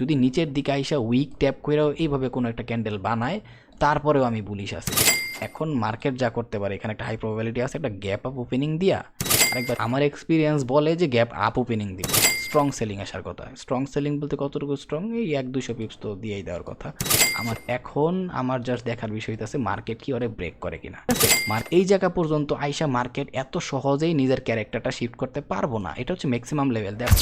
যদি নিচের দিকে আইসা উইক ট্যাপ করেও এইভাবে কোনো একটা ক্যান্ডেল বানায়, তারপরেও আমি বুলিশ আছি। এখন মার্কেট যা করতে পারে, এখানে একটা হাই প্রবাবিলিটি আছে, একটা গ্যাপ আপ ওপেনিং দিয়া, আরেকবার আমার এক্সপিরিয়েন্স বলে যে গ্যাপ আপ ওপেনিং দিব। স্ট্রং সেলিং আসার কথা। স্ট্রং সেলিং বলতে কতটুকু স্ট্রং এই এক দুশো পিপস তো দিয়েই দেওয়ার কথা। আমার এখন, আমার জাস্ট দেখার বিষয় আছে মার্কেট কি ওরে ব্রেক করে কিনা। মার এই জায়গা পর্যন্ত আইসা মার্কেট এত সহজেই নিজের ক্যারেক্টারটা শিফট করতে পারব না। এটা হচ্ছে ম্যাক্সিমাম লেভেল দেখো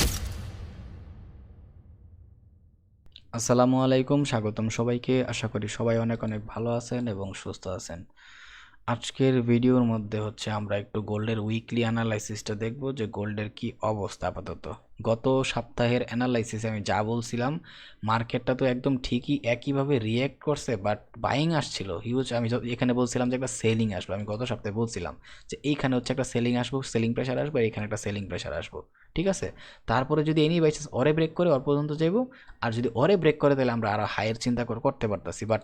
আসসালামু আলাইকুম, স্বাগতম সবাইকে। আশা করি সবাই অনেক অনেক ভালো আছেন এবং সুস্থ আছেন। আজকের ভিডিওর মধ্যে হচ্ছে আমরা একটু গোল্ডের উইকলি অ্যানালাইসিসটা দেখব যে গোল্ডের কি অবস্থা আপাতত। গত সপ্তাহের অ্যানালাইসিসে আমি যা বলছিলাম, মার্কেটটা তো একদম ঠিকই একইভাবে রিয়্যাক্ট করছে বাট বাইং আসছিল। হিউজ আমি এখানে বলছিলাম যে একটা সেলিং আসবে। আমি গত সপ্তাহে বলছিলাম যে এইখানে হচ্ছে একটা সেলিং আসব সেলিং প্রেশার আসবে, আর এখানে একটা সেলিং প্রেশার আসব। ঠিক আছে? তারপরে যদি এনি বাইচান্স অরে ব্রেক করে ওর পর্যন্ত যাইব, আর যদি অরে ব্রেক করে তাহলে আমরা আরও হায়ার চিন্তা করে, করতে পারতাছি। বাট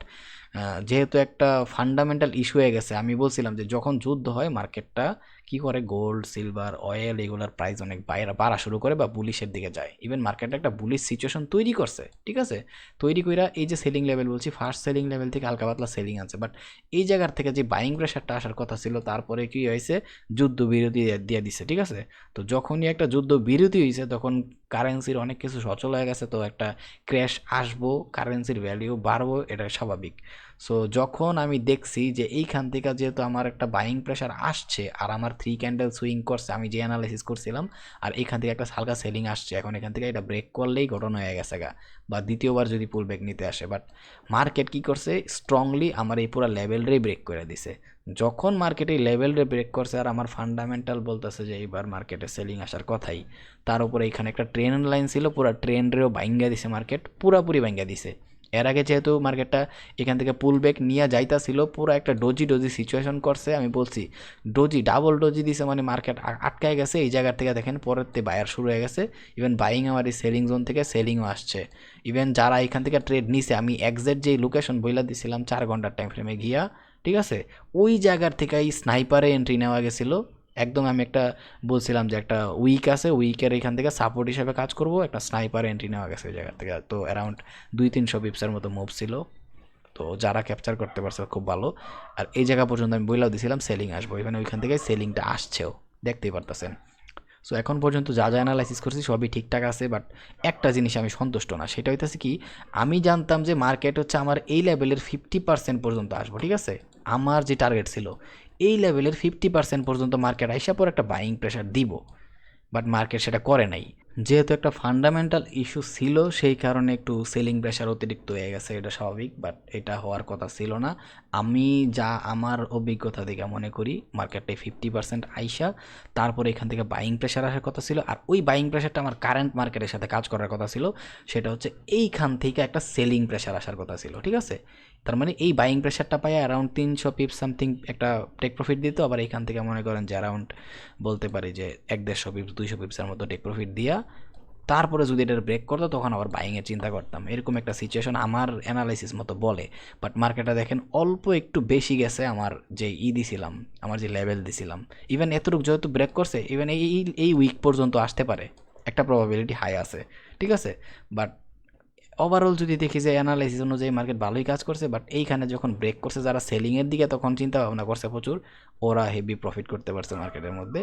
যেহেতু একটা ফান্ডামেন্টাল ইস্যু হয়ে গেছে, আমি বলছিলাম যে যখন যুদ্ধ হয় মার্কেটটা কি করে গোল্ড সিলভার অয়েল এগুলোর প্রাইস অনেক বাইরে, বাড়া শুরু করে বা বুলিশের দিকে যায়। ইভেন মার্কেটে একটা বুলিশ সিচুয়েশন তৈরি করছে, ঠিক আছে? তৈরি কইরা এই যে সেলিং লেভেল বলছি ফার্স্ট সেলিং লেভেল থেকে হালকা পাতলা সেলিং আছে। বাট এই জায়গার থেকে যে বাইং প্রেশারটা আসার কথা ছিল, তারপরে কি হয়েছে? যুদ্ধ বিরতি দিয়ে দিছে, ঠিক আছে? তো যখনই একটা যুদ্ধ বিরতি হয়েছে তখন কারেন্সির অনেক কিছু সচল হয়ে গেছে। তো একটা ক্র্যাশ আসব কারেন্সির ভ্যালিউ বাড়বো এটা স্বাভাবিক। সো যখন আমি দেখছি যে এইখান থেকে যেহেতু আমার একটা বাইং প্রেশার আসছে আর আমার থ্রি ক্যান্ডেল সুইং করছে, আমি যে অ্যানালাইসিস করছিলাম, আর এখান থেকে একটা হালকা সেলিং আসছে, এখন এখান থেকে এটা ব্রেক করলেই ঘটনা হয়ে গেছে গা, বা দ্বিতীয়বার যদি পুল ব্যাক নিতে আসে। বাট মার্কেট কি করছে? স্ট্রংলি আমার এই পুরো লেভেলটাই ব্রেক করে দিছে। যখন মার্কেটে লেভেলটা ব্রেক করছে আর আমার ফান্ডামেন্টাল বলতেছে যে এইবার মার্কেটে সেলিং আসার কথাই, তার উপরে এখানে একটা ট্রেন লাইন ছিল, পুরো ট্রেন্ডেও ভাঙ্গা দিছে মার্কেট পুরাপুরি ভাঙ্গা দিছে। এর আগে যেহেতু মার্কেটটা এখান থেকে পুল ব্যাক নিয়ে যাইতাছিল, পুরো একটা ডোজি ডোজি সিচুয়েশন করছে, আমি বলছি ডোজি ডাবল ডোজি দিছে মানে মার্কেট আটকায় গেছে, এই জায়গার থেকে দেখেন পরের তে বায়ার শুরু হয়ে গেছে ইভেন বাইং আমার এই সেলিং জোন থেকে সেলিংও আসছে। ইভেন যারা এখান থেকে ট্রেড নিছে, আমি একজ্যাক্ট যেই লোকেশন বইলা দিছিলাম, চার ঘণ্টার টাইম ফ্রেমে গিয়া, ঠিক আছে? ওই জায়গার থেকে এই স্নাইপারে এন্ট্রি নেওয়া গেছিল একদম আমি একটা বলছিলাম যে একটা উইক আছে উইকের এখান থেকে সাপোর্ট হিসেবে কাজ করব, একটা স্নাইপার এন্ট্রি নেওয়া গেছে ওই জায়গা থেকে। তো অ্যারাউন্ড দুই তিনশো বিপসের মতো মুভ ছিল। তো যারা ক্যাপচার করতে পারছে খুব ভালো। আর এই জায়গা পর্যন্ত আমি বইলাও দিছিলাম সেলিং আসব। এখানে ওইখান থেকে সেলিংটা আসছেও, দেখতেই পারতেছেন। সো এখন পর্যন্ত যা যা অ্যানালাইসিস করছি সবই ঠিকঠাক আছে বাট একটা জিনিস আমি সন্তুষ্ট না। সেটা হইতেছে কি, আমি জানতাম যে মার্কেট হচ্ছে আমার এই লেভেলের ফিফটি পার্সেন্ট পর্যন্ত আসব, ঠিক আছে? আমার যে টার্গেট ছিল এই লেভেলের ফিফটি পার্সেন্ট পর্যন্ত মার্কেট আইসা পর একটা বাইং প্রেশার দিব। বাট মার্কেট সেটা করে নাই। যেহেতু একটা ফান্ডামেন্টাল ইস্যু ছিল, সেই কারণে একটু সেলিং প্রেশার অতিরিক্ত হয়ে গেছে, এটা স্বাভাবিক বাট এটা হওয়ার কথা ছিল না। আমি যা আমার অভিজ্ঞতা থেকে মনে করি মার্কেটে ফিফটি পার্সেন্ট আইসা, তারপরে এখান থেকে বাইং প্রেশার আসার কথা ছিল, আর ওই বাইং প্রেশারটা আমার কারেন্ট মার্কেটের সাথে কাজ করার কথা ছিল, সেটা হচ্ছে এইখান থেকে একটা সেলিং প্রেশার আসার কথা ছিল, ঠিক আছে? তার মানে এই বাইং প্রেশারটা পাই অ্যারাউন্ড তিনশো পিপ সামথিং একটা টেক প্রফিট দিত আবার এখান থেকে মনে করেন যে অ্যারাউন্ড বলতে পারি যে এক দেড়শো পিপস দুইশো পিপসের মতো টেক প্রফিট দিয়া তারপরে যদি এটা ব্রেক করতো তখন আবার বাইংয়ের চিন্তা করতাম। এরকম একটা সিচুয়েশন আমার অ্যানালাইসিস মতো বলে। বাট মার্কেটে দেখেন অল্প একটু বেশি গেছে আমার যে ই দিছিলাম, আমার যে লেভেল দিছিলাম। ইভেন এতটুকু যেহেতু ব্রেক করছে ইভেন এই- এই উইক পর্যন্ত আসতে পারে। একটা প্রবাবিলিটি হাই আছে, ঠিক আছে? বাট ওভারঅল যদি দেখি যে অ্যানালাইসিস অনুযায়ী মার্কেট ভালোই কাজ করছে বাট এইখানে যখন ব্রেক করছে যারা সেলিংয়ের দিকে, তখন চিন্তা ভাবনা করছে প্রচুর। ওরা হেভি প্রফিট করতে পারছে মার্কেটের মধ্যে।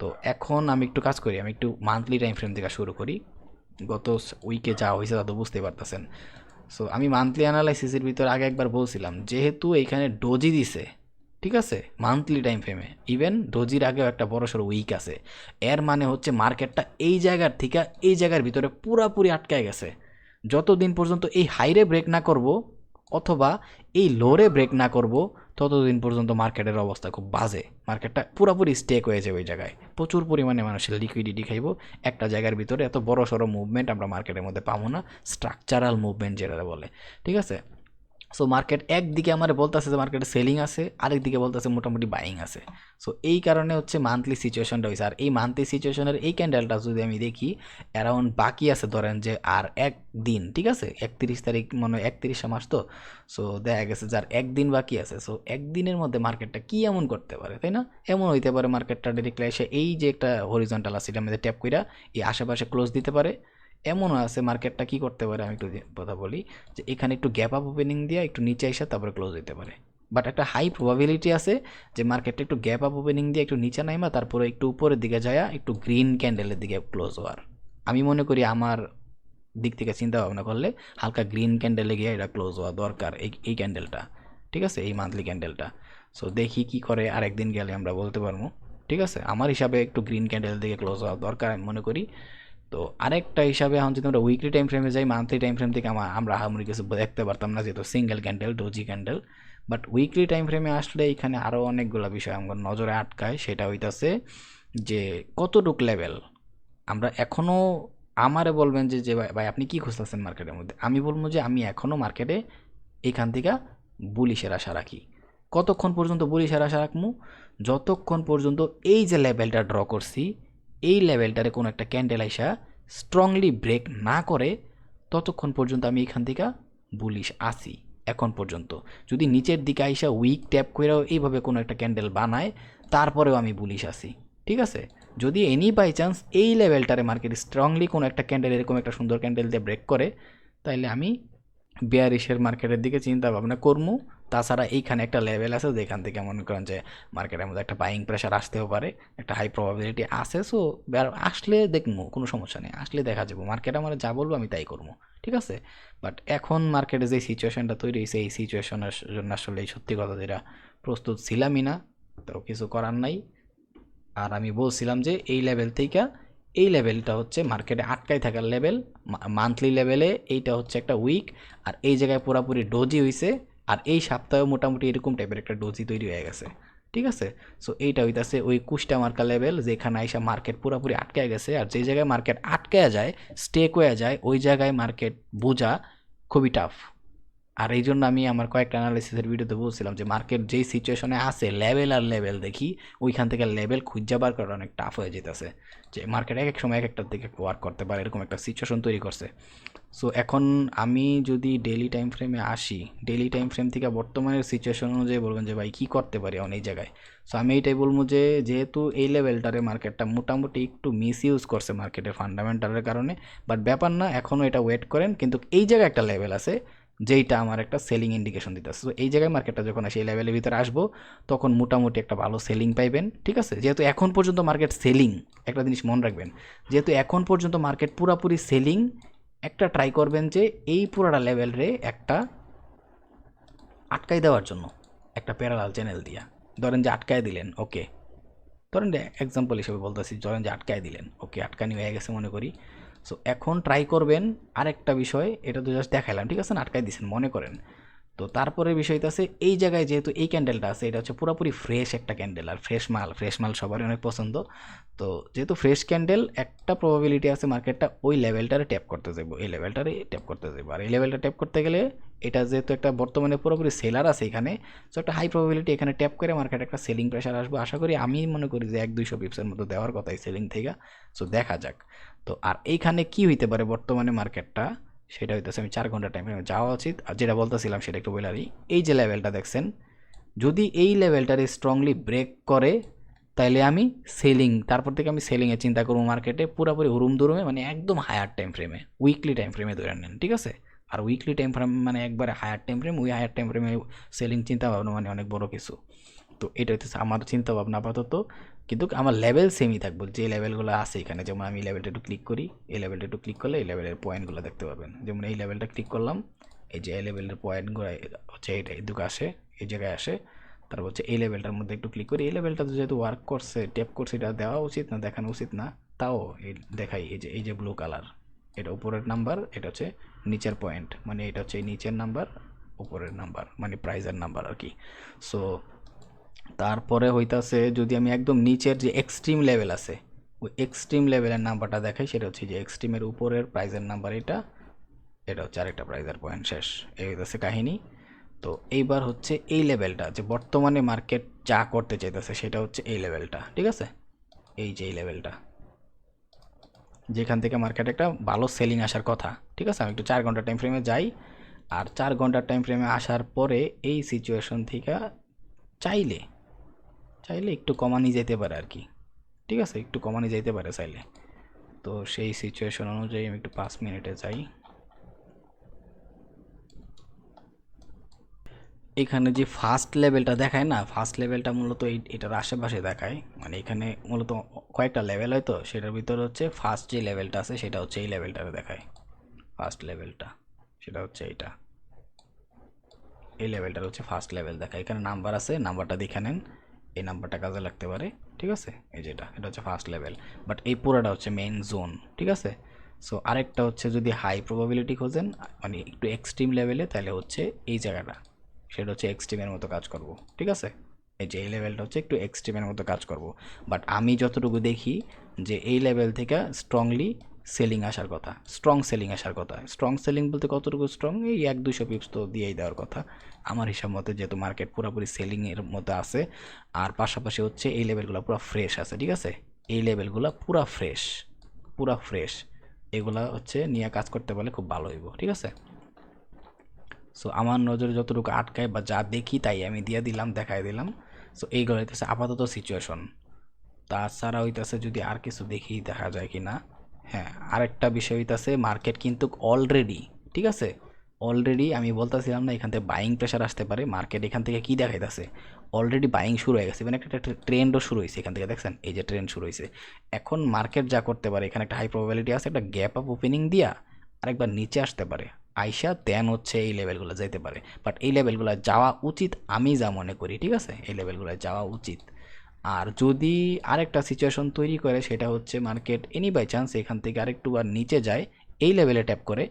তো এখন আমি একটু কাজ করি, আমি একটু মান্থলি টাইম ফ্রেম থেকে শুরু করি। গত উইকে যা হয়েছে তা তো বুঝতে পারতেছেন। সো আমি মান্থলি অ্যানালাইসিসের ভিতরে আগে একবার বলছিলাম, যেহেতু এইখানে ডোজি দিছে, ঠিক আছে? মান্থলি টাইম ফ্রেমে ইভেন ডোজির আগেও একটা বড় সড়ো উইক আছে। এর মানে হচ্ছে মার্কেটটা এই জায়গার থেকে এই জায়গার ভিতরে পুরাপুরি আটকায় গেছে। যতদিন পর্যন্ত এই হাইরে ব্রেক না করব অথবা এই লোরে ব্রেক না করব, ততদিন পর্যন্ত মার্কেটের অবস্থা খুব বাজে। মার্কেটটা পুরোপুরি স্টেক হয়ে যাবে ওই জায়গায়। প্রচুর পরিমাণে মানুষের লিকুইডিটি খাইব। একটা জায়গার ভিতরে এত বড় সড়ো মুভমেন্ট আমরা মার্কেটের মধ্যে পাবো না। স্ট্রাকচারাল মুভমেন্ট যেটা বলে। ঠিক আছে? সো মার্কেট একদিকে আমার বলতেছে যে মার্কেটে সেলিং আছে আরেকদিকে বলতেছে মোটামুটি বাইং আছে। সো এই কারণে হচ্ছে মান্থলি সিচুয়েশনটা হয়েছে আর এই মান্থলি সিচুয়েশনের এই ক্যান্ডেলটা যদি আমি দেখি অ্যারাউন্ড বাকি আছে ধরেন যে আর এক দিন, ঠিক আছে? একত্রিশ তারিখ, মনে হয় একত্রিশে মাস তো? সো দেখা গেছে যার একদিন বাকি আছে। সো একদিনের মধ্যে মার্কেটটা কি এমন করতে পারে, তাই না? এমন হইতে পারে মার্কেটটা ডিরেক্টলি এসে এই যে একটা হরিজন্টাল আছে এটার মধ্যে ট্যাপ কইরা এই আশেপাশে ক্লোজ দিতে পারে। এমনও আছে মার্কেটটা কি করতে পারে আমি একটু কথা বলি, যে এখানে একটু গ্যাপ আপ ওপেনিং দিয়ে একটু নিচে এসে তারপরে ক্লোজ হতে পারে। বাট একটা হাই প্রবাবিলিটি আছে যে মার্কেটটা একটু গ্যাপ আপ ওপেনিং দিয়ে একটু নিচে নাইমা, তারপরে একটু উপরের দিকে যায় একটু গ্রিন ক্যান্ডেলের দিকে ক্লোজ হওয়ার। আমি মনে করি আমার দিক থেকে চিন্তা ভাবনা করলে হালকা গ্রিন ক্যান্ডেলে গিয়ে এটা ক্লোজ হওয়া দরকার, এই এই ক্যান্ডেলটা ঠিক আছে? এই মান্থলি ক্যান্ডেলটা সো দেখি কি করে আরেকদিন গেলে আমরা বলতে পারব। ঠিক আছে? আমার হিসাবে একটু গ্রিন ক্যান্ডেল দিকে ক্লোজ হওয়া দরকার আমি মনে করি। তো আরেকটা হিসাবে এখন যদি আমরা উইকলি টাইম ফ্রেমে যাই মান্থলি টাইম ফ্রেম থেকে আমা- আমরা হামরি কিছু দেখতে পারতাম না, যেহেতু single candle doji candle but weekly time ফ্রেমে আসলে এখানে আরও অনেকগুলো বিষয় আমার নজরে আটকায়, সেটা হইতাছে যে কতটুক লেভেল আমরা এখনও আমারে বলবেন যে যে ভাই আপনি কি খুঁজতেছেন মার্কেটের মধ্যে? আমি বলব যে আমি এখনও মার্কেটে এখান থেকে বুলিশের আশা রাখি। কতক্ষণ পর্যন্ত বুলিশের আশা রাখব যতক্ষণ পর্যন্ত এই যে লেভেলটা ড্র করছি এই লেভেলটারে কোনো একটা ক্যান্ডেল আইসা স্ট্রংলি ব্রেক না করে, ততক্ষণ পর্যন্ত আমি এখান থেকে বুলিশ আসি এখন পর্যন্ত। যদি নিচের দিকে আইসা উইক ট্যাপ করেও এইভাবে কোনো একটা ক্যান্ডেল বানায়, তারপরেও আমি বুলিশ আসি ঠিক আছে? যদি এনি বাই চান্স এই লেভেলটারে মার্কেট স্ট্রংলি কোনো একটা ক্যান্ডেল, এরকম একটা সুন্দর ক্যান্ডেল দিয়ে ব্রেক করে তাহলে আমি বিয়ারিশের মার্কেটের দিকে চিন্তা ভাবনা করব তাছাড়া এইখানে একটা লেভেল আছে যেখান থেকে মনে করেন যে মার্কেটের মধ্যে একটা বাইং প্রেশার আসতেও পারে, একটা হাই প্রবাবিলিটি আছে সো আসলে দেখব, কোনো সমস্যা নেই। আসলে দেখা যাব মার্কেট আমার যা বলব আমি তাই করব, ঠিক আছে? বাট এখন মার্কেটে যে সিচুয়েশনটা তৈরি হয়েছে এই সিচুয়েশনের জন্য আসলে এই সত্যি কথা যেটা, প্রস্তুত ছিলামই না, তো কিছু করার নাই। আর আমি বলছিলাম যে এই লেভেল থেকে, এই লেভেলটা হচ্ছে মার্কেটে আটকাই থাকার লেভেল মান্থলি লেভেলে এইটা হচ্ছে একটা উইক আর এই জায়গায় পুরোপুরি ডোজি হয়েছে আর এই সপ্তাহে মোটামুটি এরকম টাইপের একটা ডোজি তৈরি হয়ে গেছে, ঠিক আছে? সো এইটা হইতাছে ওই কুষ্টা মার্কা লেভেল যেখানে আইসা মার্কেট পুরোপুরি আটকে গেছে আর যে জায়গায় মার্কেট আটকে যায় স্টেক হয়ে যায়, ওই জায়গায় মার্কেট বোঝা খুবই টাফ আর এই জন্য আমি আমার কয়েকটা অ্যানালিসিসের ভিডিওতে বলছিলাম যে মার্কেট যেই সিচুয়েশনে আছে লেভেল আর লেভেল দেখি, ওইখান থেকে লেভেল খুঁজে বার করা অনেক টাফ হয়ে যেতেছে। যে মার্কেট এক এক সময় এক একটার দিকে ওয়ার্ক করতে পারে, এরকম একটা সিচুয়েশন তৈরি করছে। সো এখন আমি যদি ডেলি টাইম ফ্রেমে আসি ডেলি টাইম ফ্রেম থেকে বর্তমানের সিচুয়েশন অনুযায়ী বলবেন যে ভাই কী করতে পারি এই জায়গায়? সো আমি এইটাই বলব যে যেহেতু এই লেভেলটারে মার্কেটটা মোটামুটি একটু মিস ইউজ করছে মার্কেটের ফান্ডামেন্টালের কারণে বাট ব্যাপার না এখনও এটা ওয়েট করেন, কিন্তু এই জায়গায় একটা লেভেল আছে যেইটা আমার একটা সেলিং ইন্ডিকেশন দিতেছে। তো এই জায়গায় মার্কেটটা যখন আসে, এই লেভেলের ভিতরে আসব, তখন মোটামুটি একটা ভালো সেলিং পাইবেন, ঠিক আছে? যেহেতু এখন পর্যন্ত মার্কেট সেলিং একটা জিনিস মনে রাখবেন, যেহেতু এখন পর্যন্ত মার্কেট পুরাপুরি সেলিং একটা ট্রাই করবেন যে এই পুরাটা লেভেল রে একটা আটকাই দেওয়ার জন্য, একটা প্যারালাল চ্যানেল দিয়া। ধরেন যে আটকায় দিলেন ওকে ধরেন এক্সাম্পল হিসেবে বলতেছি, ধরেন যে আটকায় দিলেন ওকে আটকানি হয়ে গেছে মনে করি। সো এখন ট্রাই করবেন আরেকটা বিষয়, এটা তো জাস্ট দেখাইলাম, ঠিক আছে না? আটকায় দিচ্ছেন মনে করেন। তো তারপরে বিষয়টা আছে এই জায়গায় যেহেতু এই ক্যান্ডেলটা আছে, এটা হচ্ছে পুরোপুরি ফ্রেশ একটা ক্যান্ডেল আর ফ্রেশ মাল ফ্রেশ মাল সবারই অনেক পছন্দ। তো যেহেতু ফ্রেশ ক্যান্ডেল একটা প্রবাবিলিটি আছে মার্কেটটা ওই লেভেলটারে ট্যাপ করতে যাব এই লেভেলটারে ট্যাপ করতে যাব আর এই লেভেলটা ট্যাপ করতে গেলে, এটা যেহেতু একটা বর্তমানে পুরোপুরি সেলার আছে এখানে সো একটা হাই প্রবাবিলিটি এখানে ট্যাপ করে মার্কেট একটা সেলিং প্রেশার আসবে। আশা করি, আমি মনে করি যে এক দুইশো পিপসের মতো দেওয়ার কথা এই সেলিং থেকে। সো দেখা যাক। তো আর এইখানে কি হইতে পারে বর্তমানে মার্কেটটা? সেটা হইতেছে আমি চার ঘণ্টা টাইম যাওয়া উচিত। আর যেটা বলতেছিলাম সেটা একটু বলে। এই যে লেভেলটা দেখছেন, যদি এই লেভেলটারে স্ট্রংলি ব্রেক করে, তাইলে আমি সেলিং তারপর থেকে আমি সেলিংয়ে চিন্তা করব মার্কেটে পুরোপুরি হুরুম দুরুমে মানে একদম হায়ার টাইম ফ্রেমে উইকলি টাইম ফ্রেমে ধরে নেন, ঠিক আছে? আর উইকলি টাইম ফ্রেম মানে একবারে হায়ার টাইম ফ্রেম ওই হায়ার টাইম ফ্রেমে সেলিং চিন্তা ভাবনা মানে অনেক বড় কিছু। তো এটা হচ্ছে আমার চিন্তা ভাবনা আপাতত। কিন্তু আমার লেভেল সেমই থাকব। যে লেভেলগুলো আছে এখানে, যেমন আমি লেভেলটা একটু ক্লিক করি, এই লেভেলটা একটু ক্লিক করলে এই লেভেলের পয়েন্টগুলো দেখতে পাবেন। যেমন এই লেভেলটা ক্লিক করলাম, এই যে এই লেভেলের পয়েন্টগুলো হচ্ছে এটা এদিকে আসে, এই জায়গায় আসে, তারপর হচ্ছে এই লেভেলটার মধ্যে একটু ক্লিক করি, এই লেভেলটা তো যেহেতু ওয়ার্ক করছে ট্যাপ করছে, এটা দেওয়া উচিত না, দেখানো উচিত না, তাও এই দেখাই, এই যে এই যে ব্লু কালার এটা উপরের নাম্বার এটা হচ্ছে নিচের পয়েন্ট মানে এটা হচ্ছে নিচের নাম্বার উপরের নাম্বার মানে প্রাইজের নাম্বার আর কি। সো তারপরে হইতাছে যদি আমি একদম নিচের যে এক্সট্রিম লেভেল আছে, ওই এক্সট্রিম লেভেলের নাম্বারটা দেখাই, সেটা হচ্ছে যে এক্সট্রিমের উপরের প্রাইজের নাম্বার এটা এটা হচ্ছে আরেকটা প্রাইজের পয়েন্ট শেষ। এই হইতেছে কাহিনী। তো এইবার হচ্ছে এই লেভেলটা যে বর্তমানে মার্কেট যা করতে চাইতেছে, সেটা হচ্ছে এই লেভেলটা ঠিক আছে? এই যে এই লেভেলটা যেখান থেকে মার্কেটে একটা ভালো সেলিং আসার কথা, ঠিক আছে? আমি একটু চার ঘণ্টা টাইম ফ্রেমে যাই, আর চার ঘণ্টার টাইম ফ্রেমে আসার পরে এই সিচুয়েশন থেকে চাইলে চাইলে একটু কমানি যেতে পারে আর কি। ঠিক আছে? একটু কমানি যেতে পারে চাইলে। তো সেই সিচুয়েশন অনুযায়ী আমি একটু পাঁচ মিনিটে যাই। এখানে যে ফার্স্ট লেভেলটা দেখায় না ফার্স্ট লেভেলটা মূলত এই, এটার আশেপাশে দেখায়। মানে এখানে মূলত কয়েকটা লেভেল হয় তো, সেটার ভিতরে হচ্ছে ফার্স্ট যে লেভেলটা আছে, সেটা হচ্ছে এই লেভেলটাতে দেখায়। ফার্স্ট লেভেলটা সেটা হচ্ছে এইটা। এই লেভেলটার হচ্ছে ফার্স্ট লেভেল দেখায়। এখানে নাম্বার আছে নাম্বারটা দেখে নেন। এই নাম্বারটা কাজে লাগতে পারে, ঠিক আছে? এই যেটা এটা হচ্ছে ফার্স্ট লেভেল বাট এই পুরোটা হচ্ছে মেইন জোন ঠিক আছে? সো আরেকটা হচ্ছে যদি হাই প্রবাবিলিটি খোঁজেন মানে একটু এক্সট্রিম লেভেলে তাহলে হচ্ছে এই জায়গাটা। সেটা হচ্ছে এক্সট্রিমের মতো কাজ করব, ঠিক আছে? এই যে এই লেভেলটা হচ্ছে একটু এক্সট্রিমের মতো কাজ করব। বাট আমি যতটুকু দেখি যে এই লেভেল থেকে স্ট্রংলি সেলিং আসার কথা স্ট্রং সেলিং আসার কথা। স্ট্রং সেলিং বলতে কতটুকু স্ট্রং এই এক দুশো পিপস তো দিয়েই দেওয়ার কথা। আমার হিসাব মতে যেহেতু মার্কেট পুরোপুরি সেলিংয়ের মধ্যে আছে, আর পাশাপাশি হচ্ছে এই লেভেলগুলো পুরো ফ্রেশ আছে, ঠিক আছে? এই লেভেলগুলো পুরো ফ্রেশ পুরো ফ্রেশ এগুলা হচ্ছে নিয়ে কাজ করতে পারলে খুব ভালো হইব, ঠিক আছে? সো আমার নজরে যতটুকু আটকায় বা যা দেখি তাই আমি দিয়ে দিলাম দেখাই দিলাম। সো এইগুলো হইতেছে আপাতত সিচুয়েশন তাছাড়া হইতেছে যদি আর কিছু দেখি দেখা যায় কি না হ্যাঁ আরেকটা বিষয় হইতেছে মার্কেট কিন্তু অলরেডি ঠিক আছে? অলরেডি আমি বলতেছিলাম না এখান থেকে বাইং প্রেশার আসতে পারে মার্কেট এখান থেকে কী দেখাইতেছে? অলরেডি বাইং শুরু হয়ে গেছে মানে একটা ট্রেন্ডও শুরু হয়েছে এখান থেকে, দেখছেন? এই যে ট্রেন্ড শুরু হয়েছে এখন মার্কেট যা করতে পারে, এখানে একটা হাই প্রবাবিলিটি আছে, একটা গ্যাপ আপ ওপেনিং দিয়া আরেকবার নিচে আসতে পারে। আইসা দেন হচ্ছে এই লেভেলগুলো যেতে পারে। বাট এই লেভেলগুলো যাওয়া উচিত আমি যা মনে করি, ঠিক আছে? এই লেভেলগুলো যাওয়া উচিত। আর যদি আরেকটা সিচুয়েশন তৈরি করে, সেটা হচ্ছে মার্কেট এনি বাই চান্স এখান থেকে আরেকটু আর নিচে যায়, এই লেভেলে ট্যাপ করে,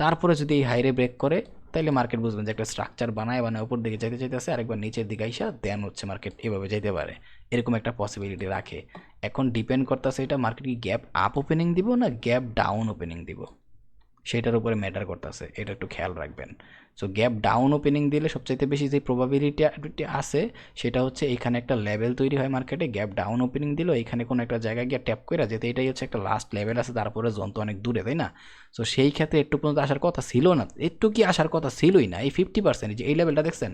তারপরে যদি এই হাইরে ব্রেক করে তাহলে মার্কেট বুঝবেন যে একটা স্ট্রাকচার বানায় বানায় ওপর দিকে যেতে যেতেছে আরেকবার নিচের দিকে আইসা দেন হচ্ছে মার্কেট এভাবে যেতে পারে। এরকম একটা পসিবিলিটি রাখে। এখন ডিপেন্ড করতেছে এটা মার্কেট কি গ্যাপ আপ ওপেনিং দিব না গ্যাপ ডাউন ওপেনিং দিব? সেটার উপরে ম্যাটার করতেছে, এটা একটু খেয়াল রাখবেন। সো গ্যাপ ডাউন ওপেনিং দিলে সবচাইতে বেশি যে প্রবাবিলিটি আছে, সেটা হচ্ছে এখানে একটা লেভেল তৈরি হয় মার্কেটে গ্যাপ ডাউন ওপেনিং দিল, এখানে কোনো একটা জায়গায় গিয়ে ট্যাপ করে যেতে, এটাই হচ্ছে একটা লাস্ট লেভেল আছে, তারপরে যন্ত্র অনেক দূরে, তাই না? সো সেই ক্ষেত্রে একটু পর্যন্ত আসার কথা ছিল না, একটু কি আসার কথা ছিলই না, এই ফিফটি পার্সেন্ট যে এই লেভেলটা দেখছেন?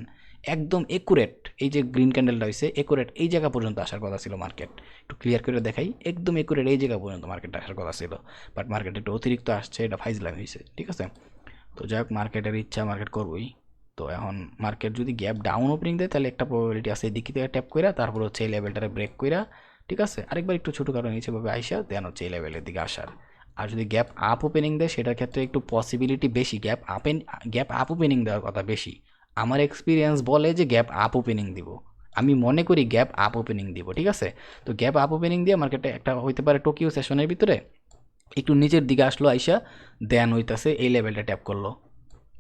একদম একুরেট এই যে গ্রিন ক্যান্ডেলটা হয়েছে একুরেট এই জায়গা পর্যন্ত আসার কথা ছিল মার্কেট একটু ক্লিয়ার করে দেখাই, একদম একুরেট এই জায়গা পর্যন্ত মার্কেটটা আসার কথা ছিল। বাট মার্কেট একটু অতিরিক্ত আসছে, এটা ফাইজলাম হয়েছে ঠিক আছে? তো যাই হোক মার্কেটের ইচ্ছা মার্কেট করবই। তো এখন মার্কেট যদি গ্যাপ ডাউন ওপেনিং দেয়, তাহলে একটা প্রবাবিলিটি আছে এদিকে থেকে ট্যাপ কইরা, তারপর হচ্ছে এই লেভেলটারে ব্রেক কইরা, ঠিক আছে? আরেকবার একটু ছোটো কারণ নিচেভাবে আইসা দেন হচ্ছে এই লেভেলের দিকে আসার। আর যদি গ্যাপ আপ ওপেনিং দেয়, সেটার ক্ষেত্রে একটু পসিবিলিটি বেশি gap up gap up opening দেওয়ার কথা বেশি। আমার এক্সপিরিয়েন্স বলে যে গ্যাপ আপ ওপেনিং দিব। আমি মনে করি গ্যাপ আপ ওপেনিং দিব, ঠিক আছে? তো গ্যাপ আপ ওপেনিং দিয়ে মার্কেটে একটা হইতে পারে টোকিও সেশনের ভিতরে একটু নিচের দিকে আসলো, আইসা দেন হইতাছে এই লেভেলটা ট্যাপ করল।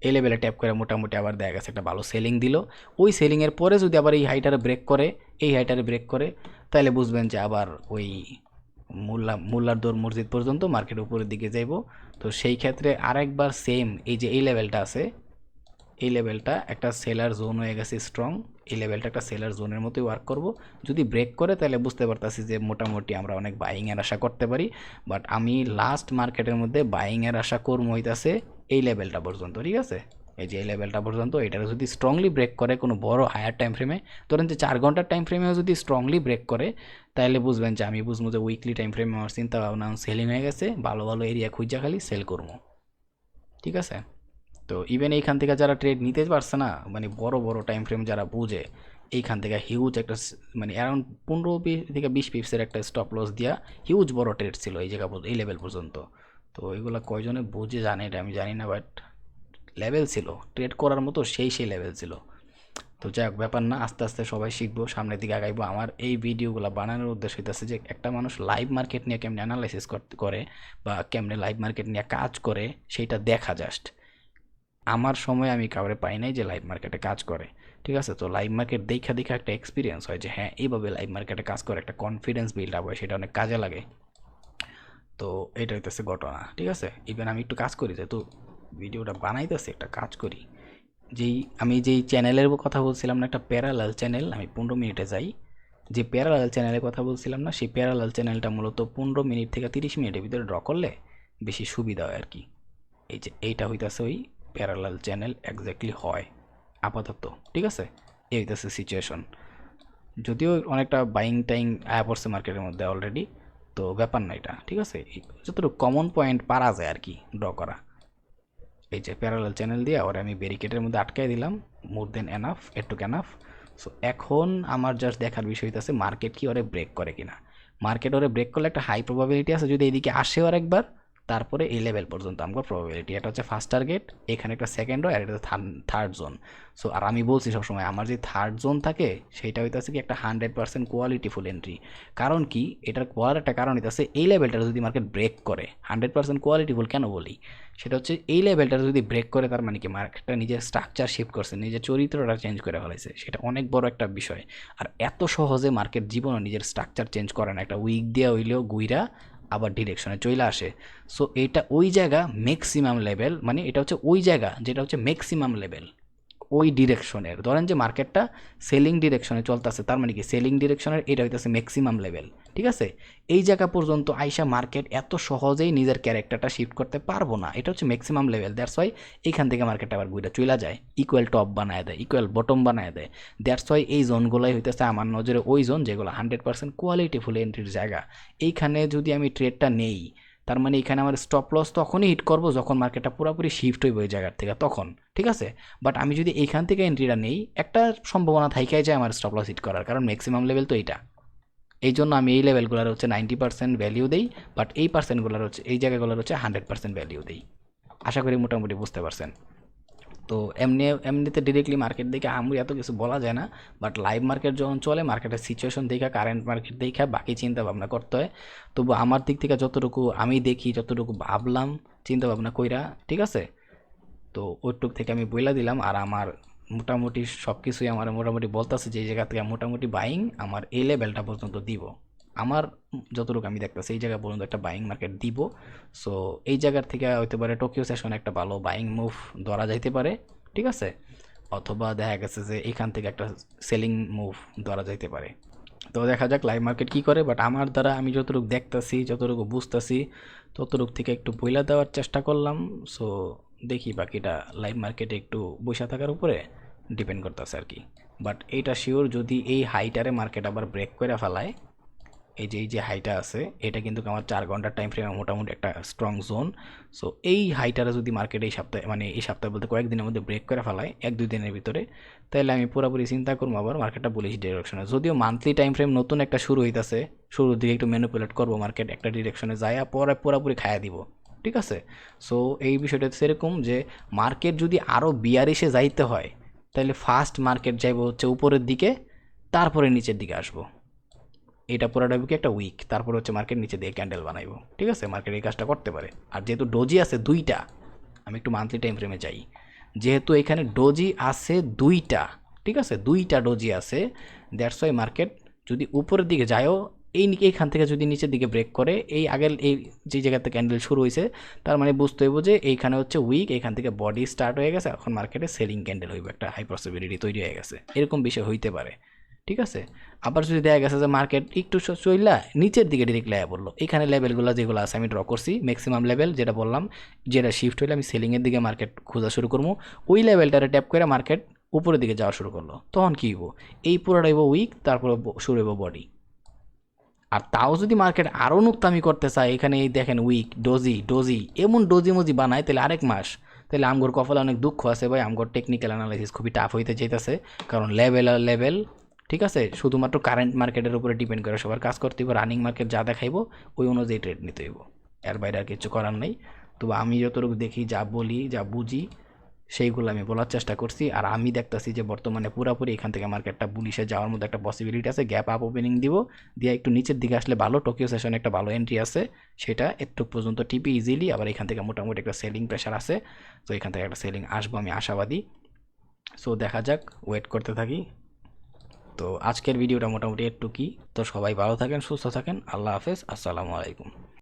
এই লেভেলে ট্যাপ করে মোটামুটি আবার দেখা গেছে একটা ভালো সেলিং দিল। ওই সেলিংয়ের পরে যদি আবার এই হাইটারে ব্রেক করে, এই হাইটারে ব্রেক করে তাহলে বুঝবেন যে আবার ওই মোল্লা মোল্লার দৌড় মসজিদ পর্যন্ত মার্কেট উপরের দিকে যাইব। তো সেই ক্ষেত্রে আরেকবার সেম এই যে এই লেভেলটা আছে এই লেভেলটা একটা সেলার জোন হয়ে গেছে স্ট্রং এই লেভেলটা একটা সেলার জোনের মতোই ওয়ার্ক করব। যদি ব্রেক করে তাহলে বুঝতে পারতাছি যে মোটামুটি আমরা অনেক বাইংয়ের আশা করতে পারি। বাট আমি লাস্ট মার্কেটের মধ্যে বাইংয়ের আশা করব হইতাছে এই লেভেলটা পর্যন্ত, ঠিক আছে? এই যে এই লেভেলটা পর্যন্ত, এটাকে যদি স্ট্রংলি ব্রেক করে কোনো বড় হায়ার টাইম ফ্রেমে ধরেন যে চার ঘণ্টার টাইম ফ্রেমেও যদি স্ট্রংলি ব্রেক করে, তাহলে বুঝবেন যে আমি বুঝব যে উইকলি টাইম ফ্রেমে আমার চিন্তা ভাবনা সেলিং হয়ে গেছে, ভালো ভালো এরিয়া খুঁজা খালি সেল করব। ঠিক আছে? তো ইভেন এইখান থেকে যারা ট্রেড নিতে পারছে না মানে বড় বড় টাইম ফ্রেম যারা বুঝে, এইখান থেকে হিউজ একটা মানে অ্যারাউন্ড পনেরো থেকে বিশ পিপসের একটা স্টপ লস দিয়া হিউজ বড় ট্রেড ছিল এই জায়গা এই লেভেল পর্যন্ত। তো এগুলো কয়জনে বুঝে জানে এটা আমি জানি না বাট লেভেল ছিল। ট্রেড করার মতো সেই সেই লেভেল ছিল। তো যাই হোক ব্যাপার না, আস্তে আস্তে সবাই শিখব, সামনের দিকে আগাইবো। আমার এই ভিডিওগুলো বানানোর উদ্দেশ্য হইতেছে যে একটা মানুষ লাইভ মার্কেট নিয়ে কেমনে অ্যানালাইসিস করে বা কেমনে লাইভ মার্কেট নিয়ে কাজ করে, সেইটা দেখা জাস্ট আমার সময় আমি কাউরে পাই নাই যে লাইভ মার্কেটে কাজ করে। ঠিক আছে? তো লাইভ মার্কেট দেখা দেখা একটা এক্সপিরিয়েন্স হয় যে হ্যাঁ এইভাবে লাইভ মার্কেটে কাজ করে একটা কনফিডেন্স বিল্ড আপ হয়, সেটা অনেক কাজে লাগে। তো এটা হইতেছে ঘটনা, ঠিক আছে? ইভেন আমি একটু কাজ করি, যেহেতু ভিডিওটা বানাইতেছি, একটা কাজ করি। যেই, আমি যেই চ্যানেলের কথা বলছিলাম না, একটা প্যারালাল চ্যানেল আমি পনেরো মিনিটে যাই। যে প্যারালাল চ্যানেলের কথা বলছিলাম না, সেই প্যারালাল চ্যানেলটা মূলত পনেরো মিনিট থেকে তিরিশ মিনিটের ভিতরে ড্র করলে বেশি সুবিধা হয় আর কি। এই যে, এইটা হইতাছে ওই প্যারালাল চ্যানেল এক্স্যাক্টলি হয়, আপাতত, ঠিক আছে? এই হইতাছে সিচুয়েশন যদিও অনেকটা বাইং টাইং আয়া পড়ছে মার্কেটের মধ্যে অলরেডি তো ব্যাপার না এটা, ঠিক আছে? যতটুকু কমন পয়েন্ট পারা যায় আর কি ড্র করা। এই যে প্যারালাল চ্যানেল দিয়ে ওরা আমি ব্যারিকেডের মধ্যে আটকাই দিলাম মোর দেন এনাফ এটুক এনাফ সো এখন আমার জাস্ট দেখার বিষয় আছে মার্কেট কি ওরে ব্রেক করে কিনা। মার্কেট ওরে ব্রেক করলে একটা হাই প্রবাবিলিটি আছে যদি এদিকে আসে আর একবার তারপরে এই লেভেল পর্যন্ত আমার প্রবাবিলিটি এটা হচ্ছে ফার্স্ট টার্গেট এখানে একটা সেকেন্ড আর এটা থার্ড জোন সো আর আমি বলছি সবসময়, আমার যে থার্ড জোন থাকে সেইটা হইতেছে কি একটা হান্ড্রেড পার্সেন্ট কোয়ালিটিফুল এন্ট্রি কারণ কি? এটার বলার একটা কারণ হইতেছে, এই লেভেলটা যদি মার্কেট ব্রেক করে হান্ড্রেড পার্সেন্ট কোয়ালিটিফুল কেন বলি? সেটা হচ্ছে, এই লেভেলটা যদি ব্রেক করে, তার মানে কি? মার্কেটটা নিজের স্ট্রাকচার শিফট করছে, নিজের চরিত্রটা চেঞ্জ করে ফেলাইছে। সেটা অনেক বড় একটা বিষয়। আর এত সহজে মার্কেট জীবনে নিজের স্ট্রাকচার চেঞ্জ করে না। একটা উইক দেওয়া হইলেও গুইরা আবার ডিরেকশনে চলে আসে। সো এটা ওই জায়গা ম্যাক্সিমাম লেভেল মানে এটা হচ্ছে ওই জায়গা যেটা হচ্ছে ম্যাক্সিমাম লেভেল ওই ডিরেকশনের ধরেন যে মার্কেটটা সেলিং ডিরেকশনে চলতেছে, তার মানে কি? সেলিং ডিরেকশনের এটা হইতেছে ম্যাক্সিমাম লেভেল ঠিক আছে? এই জায়গা পর্যন্ত আইসা মার্কেট এত সহজেই নিজের ক্যারেক্টারটা শিফট করতে পারব না। এটা হচ্ছে ম্যাক্সিমাম লেভেল দ্যাটস ওয়াই এইখান থেকে মার্কেটটা আবার গুইটা চলে যায়। ইকুয়াল টপ বানায় দেয় ইকুয়াল বটম বানায় দেয়। দ্যাটস ওয়াই এই জোনগুলোই হইতেছে আমার নজরে ওই জোন যেগুলো হান্ড্রেড পার্সেন্ট কোয়ালিটিফুল এন্ট্রির জায়গা। এইখানে যদি আমি ট্রেডটা নেই তার মানে এখানে আমার স্টপ লস তখনই হিট করব যখন মার্কেটটা পুরোপুরি শিফট হইব ওই জায়গার থেকে, তখন, ঠিক আছে? বাট আমি যদি এইখান থেকে এন্ট্রিটা নেই, একটা সম্ভাবনা থাইকাই যায় আমার স্টপ লস হিট করার, কারণ ম্যাক্সিমাম লেভেল তো এইটা। এই জন্য আমি এই লেভেলগুলোর হচ্ছে নাইনটি পার্সেন্ট ভ্যালিউ দিই বাট এই পার্সেন্টগুলোর হচ্ছে, এই জায়গাগুলোর হচ্ছে হান্ড্রেড পার্সেন্ট ভ্যালিউ দেই। আশা করি মোটামুটি বুঝতে পারছেন। তো এমনি, এমনিতে ডিরেক্টলি মার্কেট দেখে আমি এত কিছু বলা যায় না বাট লাইভ মার্কেট যখন চলে মার্কেটের সিচুয়েশন দেখা কারেন্ট মার্কেট দেখা বাকি চিন্তা ভাবনা করতে হয়। তবু আমার দিক থেকে যতটুকু আমি দেখি, যতটুকু ভাবলাম চিন্তা ভাবনা কইরা, ঠিক আছে? তো ওইটুক থেকে আমি বইলা দিলাম, আর আমার মোটামুটি সব কিছুই আমার মোটামুটি বলতেছে যে জায়গা থেকে মোটামুটি বাইং আমার এই লেভেলটা পর্যন্ত দিব। আমার যতটুকু আমি দেখতেছি, এই জায়গা পর্যন্ত একটা বাইং মার্কেট দিব। সো এই জায়গার থেকে হইতে পারে টোকিও সেশন একটা ভালো বাইং মুভ ধরা যাইতে পারে, ঠিক আছে? অথবা দেখা গেছে যে এখান থেকে একটা সেলিং মুভ ধরা যাইতে পারে। তো দেখা যাক লাইভ মার্কেট কী করে বাট আমার দ্বারা আমি যতটুকু দেখতেছি, যতটুকু বুঝতেছি, ততটুক থেকে একটু বইলা দেওয়ার চেষ্টা করলাম। সো দেখি বাকিটা লাইভ মার্কেটে একটু বসে থাকার উপরে ডিপেন্ড করতেছে আর কি। বাট এইটা শিওর যদি এই হাইটারে মার্কেট আবার ব্রেক করে ফেলায় এই যে এই যে হাইটা আছে, এটা কিন্তু আমার চার ঘণ্টার টাইম ফ্রেমে মোটামুটি একটা স্ট্রং জোন সো এই হাইটারে যদি মার্কেট এই সপ্তাহে মানে এই সপ্তাহে বলতে কয়েকদিনের মধ্যে ব্রেক করে ফেলায়, এক দুই দিনের ভিতরে, তাহলে আমি পুরোপুরি চিন্তা করব আবার মার্কেটটা বুলিশ ডিরেকশনে যদিও মান্থলি টাইম ফ্রেম নতুন একটা শুরু হইতেছে, শুরুর দিকে একটু ম্যানুপুলেট করব মার্কেট একটা ডিরেকশনে যায় পরে পুরোপুরি খায়া দিব, ঠিক আছে? সো এই বিষয়টা সেরকম যে মার্কেট যদি আরও বিয়ারিশে যাইতে হয়, তাহলে ফার্স্ট মার্কেট যাইব হচ্ছে উপরের দিকে, তারপরে নিচের দিকে আসব। এটা পুরোটা কি একটা উইক তারপর হচ্ছে মার্কেট নিচে দিয়ে ক্যান্ডেল বানাইবো। ঠিক আছে? মার্কেট এই কাজটা করতে পারে। আর যেহেতু ডোজি আছে দুইটা, আমি একটু মান্থলি টাইম ফ্রেমে যাই। যেহেতু এখানে ডোজি আছে দুইটা, ঠিক আছে? দুইটা ডোজি আছে। দ্যাটস ওয়াই মার্কেট যদি উপরের দিকে যায়ও, এই এইখান থেকে যদি নিচের দিকে ব্রেক করে, এই আগের, এই যে জায়গাতে ক্যান্ডেল শুরু হয়েছে তার মানে বুঝতে হইব যে এইখানে হচ্ছে উইক এখান থেকে বডি স্টার্ট হয়ে গেছে, এখন মার্কেটে সেলিং ক্যান্ডেল হইব, একটা হাই পসিবিলিটি তৈরি হয়ে গেছে। এরকম বিষয় হইতে পারে। ঠিক আছে? আবার যদি দেখা গেছে যে মার্কেট একটু চইলা নিচের দিকে ডিরেক্ট লেয়া পড়ল, এখানে লেভেলগুলো যেগুলো আছে আমি ড্র করছি ম্যাক্সিমাম লেভেল যেটা বললাম, যেটা শিফট হইলে আমি সেলিংয়ের দিকে মার্কেট খোঁজা শুরু করব, ওই লেভেলটারে ট্যাপ করে মার্কেট উপরের দিকে যাওয়া শুরু করল, তখন কী হইব? এই পুরোটা হইব উইক তারপরে শুরু হইব বডি আর তাও যদি মার্কেট আরও নুক্তামি করতে চায়, এখানে এই দেখেন উইক ডোজি ডোজি এমন ডোজি মজি বানায়, তাহলে আরেক মাস। তাহলে আমগোর কপালে অনেক দুঃখ আছে ভাই, আমগোর টেকনিক্যাল অ্যানালাইসিস খুবই টাফ হইতে যেতেছে কারণ লেভেল আর লেভেল ঠিক আছে? শুধুমাত্র কারেন্ট মার্কেটের উপরে ডিপেন্ড করে সবার কাজ করতে হবে রানিং মার্কেট যা দেখাইবো, ওই অনুযায়ী ট্রেড নিতে হইব। এর বাইরে আর কিছু করার নেই। তো আমি যতটুকু দেখি, যা বলি, যা বুঝি, সেইগুলো আমি বলার চেষ্টা করছি। আর আমি দেখতেছি যে বর্তমানে পুরোপুরি এখান থেকে মার্কেটটা বুলিশে যাওয়ার মধ্যে একটা পসিবিলিটি আছে। গ্যাপ আপ ওপেনিং দিব, দিয়ে একটু নিচের দিকে আসলে ভালো টোকিও সেশনে একটা ভালো এন্ট্রি আছে। সেটা একটু পর্যন্ত টিপি ইজিলি আবার এখান থেকে মোটামুটি একটা সেলিং প্রেশার আছে। তো এখান থেকে একটা সেলিং আসব আমি আশাবাদী। সো দেখা যাক ওয়েট করতে থাকি। তো আজকের ভিডিওটা মোটামুটি একটু কি? তো সবাই ভালো থাকেন, সুস্থ থাকেন, আল্লাহ হাফেজ, আসসালামু আলাইকুম।